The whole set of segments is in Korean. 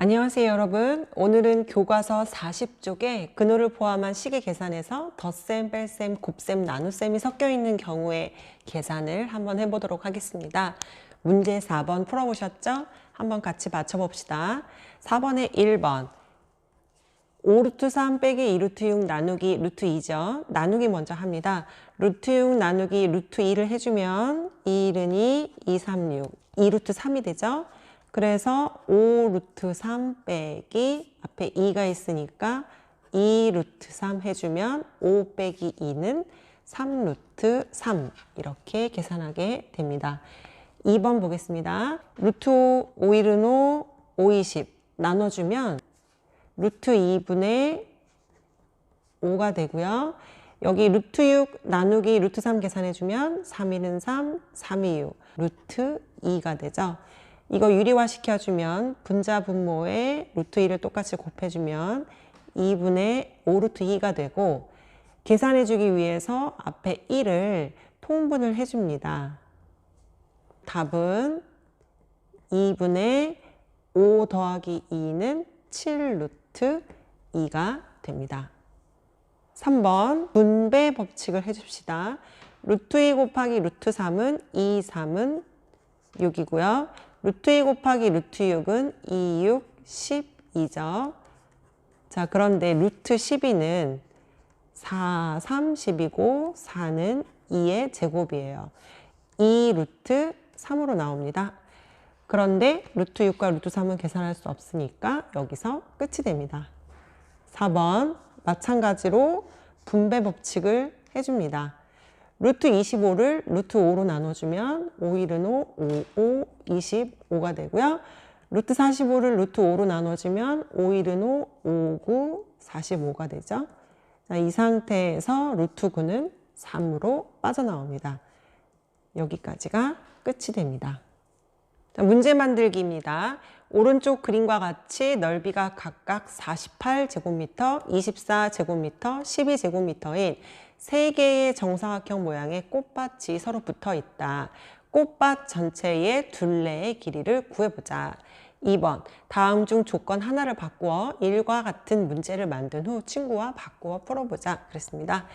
안녕하세요 여러분 오늘은 교과서 40쪽에 근호를 포함한 식의 계산에서 덧셈, 뺄셈, 곱셈, 나눗셈이 섞여 있는 경우의 계산을 한번 해보도록 하겠습니다 문제 4번 풀어보셨죠? 한번 같이 맞춰봅시다 4번에 1번 5 루트 3 빼기 2 루트 6 나누기 루트 2죠. 나누기 먼저 합니다. 루트 6 나누기 루트 2를 해주면 2는 2, 2, 3, 6. 2 루트 3이 되죠. 그래서 5 루트 3 빼기 앞에 2가 있으니까 2 루트 3 해주면 5 빼기 2는 3 루트 3 이렇게 계산하게 됩니다. 2번 보겠습니다. 루트 5, 5일은 5, 5, 20 나눠주면 루트 2분의 5가 되고요. 여기 루트 6 나누기 루트 3 계산해주면 3일은 3, 3이 6, 루트 2가 되죠. 이거 유리화 시켜주면 분자 분모에 루트 2를 똑같이 곱해주면 2분의 5 루트 2가 되고 계산해주기 위해서 앞에 1을 통분을 해줍니다. 답은 2분의 5 더하기 2는 7루트 2가 됩니다. 3번 분배 법칙을 해줍시다. 루트 2 곱하기 루트 3은 2, 3은 6이고요. 루트 2 곱하기 루트 6은 2, 6, 12죠. 자, 그런데 루트 12는 4, 3, 10이고 4는 2의 제곱이에요. 2 루트 3으로 나옵니다. 그런데 루트 6과 루트 3은 계산할 수 없으니까 여기서 끝이 됩니다. 4번 마찬가지로 분배 법칙을 해줍니다. 루트 25를 루트 5로 나눠주면 5일은 5, 5, 5, 25가 되고요. 루트 45를 루트 5로 나눠주면 5일은 5, 5, 9, 45가 되죠. 자, 이 상태에서 루트 9는 3으로 빠져나옵니다. 여기까지가 끝이 됩니다. 자, 문제 만들기입니다. 오른쪽 그림과 같이 넓이가 각각 48제곱미터, 24제곱미터, 12제곱미터인 세 개의 정사각형 모양의 꽃밭이 서로 붙어 있다. 꽃밭 전체의 둘레의 길이를 구해보자. 2번 다음 중 조건 하나를 바꾸어 1과 같은 문제를 만든 후 친구와 바꾸어 풀어보자 그랬습니다.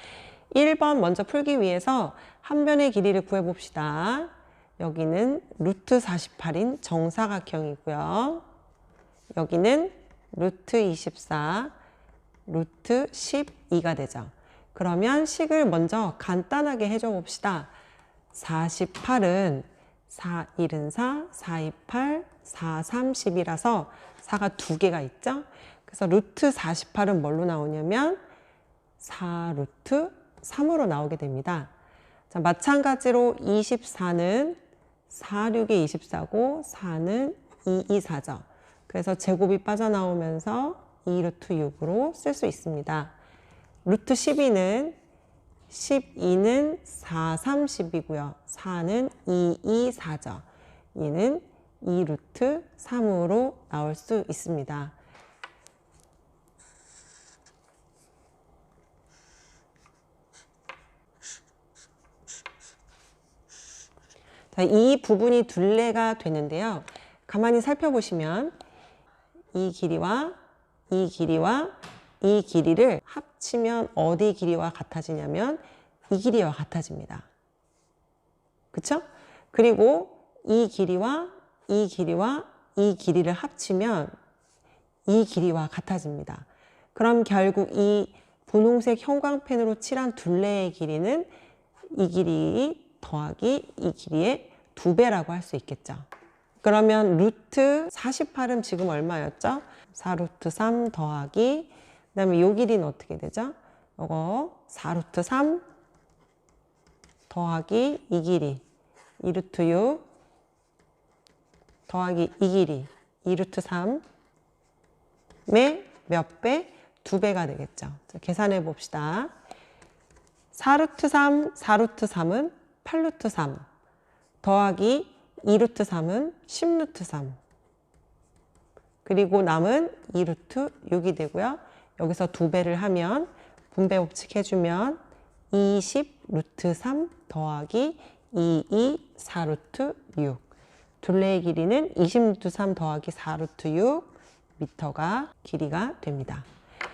1번 먼저 풀기 위해서 한 변의 길이를 구해봅시다. 여기는 루트 48인 정사각형이고요. 여기는 루트 24, 루트 12가 되죠. 그러면 식을 먼저 간단하게 해줘 봅시다. 48은 4, 1은 4, 4, 2, 8, 4, 30이라서 4가 두 개가 있죠. 그래서 루트 48은 뭘로 나오냐면 4 루트 3으로 나오게 됩니다. 자, 마찬가지로 24는 4, 6이 24고 4는 2, 2, 4죠. 그래서 제곱이 빠져나오면서 2 루트 6으로 쓸 수 있습니다. 루트 12는 12는 4, 3, 10이고요. 4는 2, 2, 4죠. 얘는 2 루트 3으로 나올 수 있습니다. 자, 이 부분이 둘레가 되는데요. 가만히 살펴보시면 이 길이와 이 길이와 이 길이를 합치면 어디 길이와 같아지냐면 이 길이와 같아집니다. 그쵸? 그리고 이 길이와 이 길이와 이 길이를 합치면 이 길이와 같아집니다. 그럼 결국 이 분홍색 형광펜으로 칠한 둘레의 길이는 이 길이 더하기 이 길이의 두 배라고 할 수 있겠죠. 그러면 루트 48은 지금 얼마였죠? 4루트 3 더하기 그 다음에 요 길이는 어떻게 되죠? 요거 4루트 3 더하기 이 길이 2루트 6 더하기 이 길이 2루트 3의 몇 배? 두 배가 되겠죠. 자, 계산해 봅시다. 4루트 3, 4루트 3은 8루트 3 더하기 2루트 3은 10루트 3 그리고 남은 2루트 6이 되고요. 여기서 두 배를 하면 분배 법칙 해주면 20 루트 3 더하기 22 4루트 6 둘레의 길이는 20 루트 3 더하기 4 루트 6 미터가 길이가 됩니다.